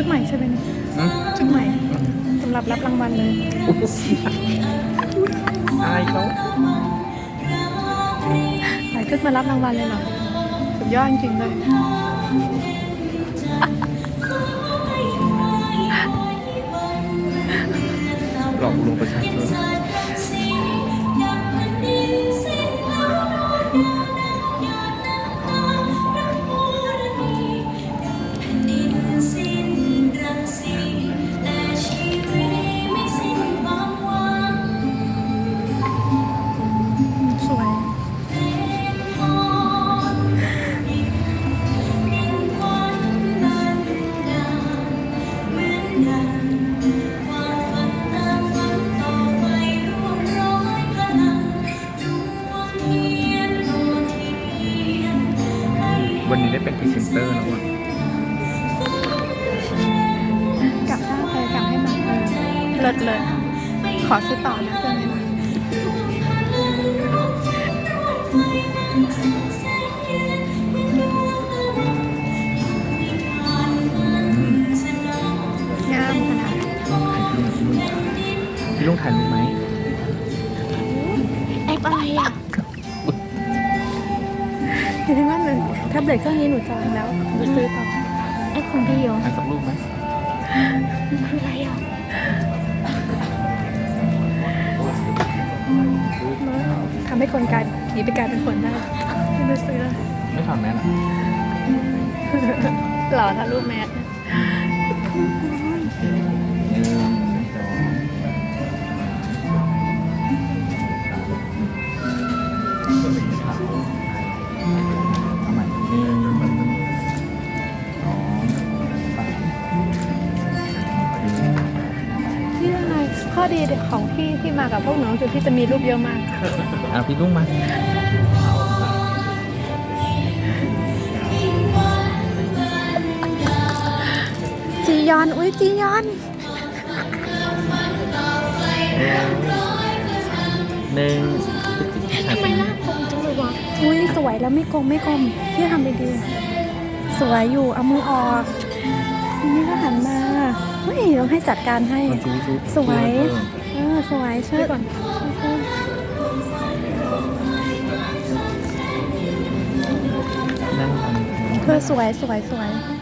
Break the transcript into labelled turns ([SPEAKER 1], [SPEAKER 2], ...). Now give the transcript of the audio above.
[SPEAKER 1] ชุดใหม่ใช่ไหมชุดใหม่สำหรับรับรางวัลเลย
[SPEAKER 2] อายเขา
[SPEAKER 1] ใส่ชุดมารับรางวัลเลยเหรอสุดยอดจริงเลย
[SPEAKER 2] หลอกลวงประชาชน
[SPEAKER 1] วั
[SPEAKER 2] นนี้ได้เป็นพรีเซนเตอร์แล้วอะ
[SPEAKER 1] กลับได้ไปกลับให้มาเออเลิศเลย ขอซื้อต่อนะเครื่องนี้นะงามขนาด
[SPEAKER 2] พี่ลุงถ่ายรูปไหม
[SPEAKER 1] แอปอะไรอะเห็ นไหมมันแท็บเล็ตเครื่องนี้หนูจองแล้วหนูซื้อต่อแอปของพี่เหรอ
[SPEAKER 2] ถ่ายสักรูปไหม
[SPEAKER 1] มันคืออะไรอะทำให้คนกลายหนีไปกลายเป็นคนได้ไม่รู้ซื้อเลย
[SPEAKER 2] ไม่ถอดแมสอะ
[SPEAKER 1] หล่อทะลุแมส ข้อดีของพี่ที่มากับพวกน้องคือพี่จะมีรูปเยอะมาก
[SPEAKER 2] อะพี่ลุงมา
[SPEAKER 1] จียอน อุ้ยจียอน
[SPEAKER 2] หนึ่ง
[SPEAKER 1] ทำไมหน้ากลมจังเลยวะ อุ้ยสวยแล้วไม่กลมไม่กลมพี่ทำไปดี สวยอยู่ เอามือออกทีนี่ก็หันมา เฮ้ยต้องให้จัดการให้
[SPEAKER 2] มันชูชู
[SPEAKER 1] สวย เออสวยเชิดก่อน
[SPEAKER 2] นั่งท
[SPEAKER 1] เธอสวยสวยสวยำ